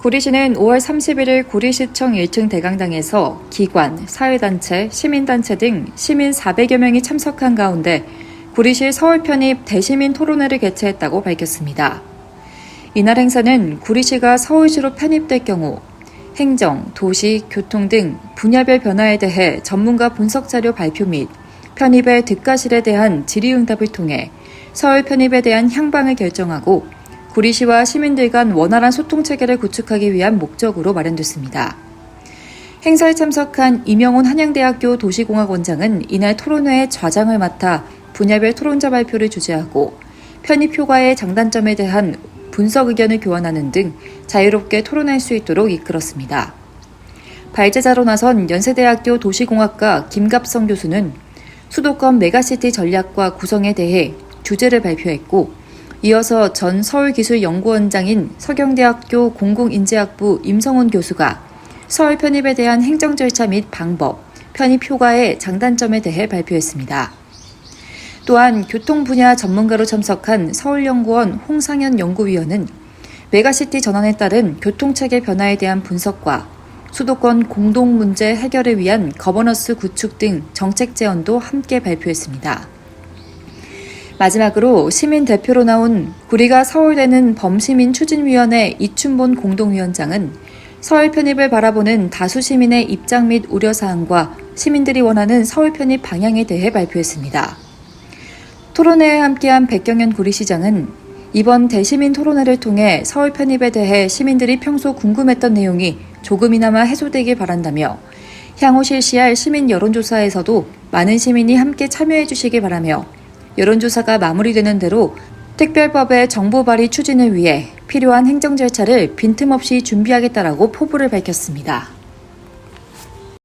구리시는 5월 31일 구리시청 1층 대강당에서 기관, 사회단체, 시민단체 등 시민 400여 명이 참석한 가운데 구리시 서울 편입 대시민 토론회를 개최했다고 밝혔습니다. 이날 행사는 구리시가 서울시로 편입될 경우 행정, 도시, 교통 등 분야별 변화에 대해 전문가 분석 자료 발표 및 편입의 득가실에 대한 질의응답을 통해 서울 편입에 대한 향방을 결정하고 구리시와 시민들 간 원활한 소통 체계를 구축하기 위한 목적으로 마련됐습니다. 행사에 참석한 이명훈 한양대학교 도시공학원장은 이날 토론회의 좌장을 맡아 분야별 토론자 발표를 주재하고 편입 효과의 장단점에 대한 분석 의견을 교환하는 등 자유롭게 토론할 수 있도록 이끌었습니다. 발제자로 나선 연세대학교 도시공학과 김갑성 교수는 수도권 메가시티 전략과 구성에 대해 주제를 발표했고 이어서 전 서울기술연구원장인 서경대학교 공공인재학부 임성훈 교수가 서울 편입에 대한 행정 절차 및 방법, 편입 효과의 장단점에 대해 발표했습니다. 또한 교통 분야 전문가로 참석한 서울연구원 홍상현 연구위원은 메가시티 전환에 따른 교통체계 변화에 대한 분석과 수도권 공동 문제 해결을 위한 거버넌스 구축 등 정책 제언도 함께 발표했습니다. 마지막으로 시민 대표로 나온 구리가 서울대는 범시민 추진위원회 이춘본 공동위원장은 서울 편입을 바라보는 다수 시민의 입장 및 우려사항과 시민들이 원하는 서울 편입 방향에 대해 발표했습니다. 토론회에 함께한 백경현 구리시장은 이번 대시민 토론회를 통해 서울 편입에 대해 시민들이 평소 궁금했던 내용이 조금이나마 해소되길 바란다며 향후 실시할 시민 여론조사에서도 많은 시민이 함께 참여해 주시기 바라며 여론조사가 마무리되는 대로 특별법의 정보 발의 추진을 위해 필요한 행정 절차를 빈틈없이 준비하겠다라고 포부를 밝혔습니다.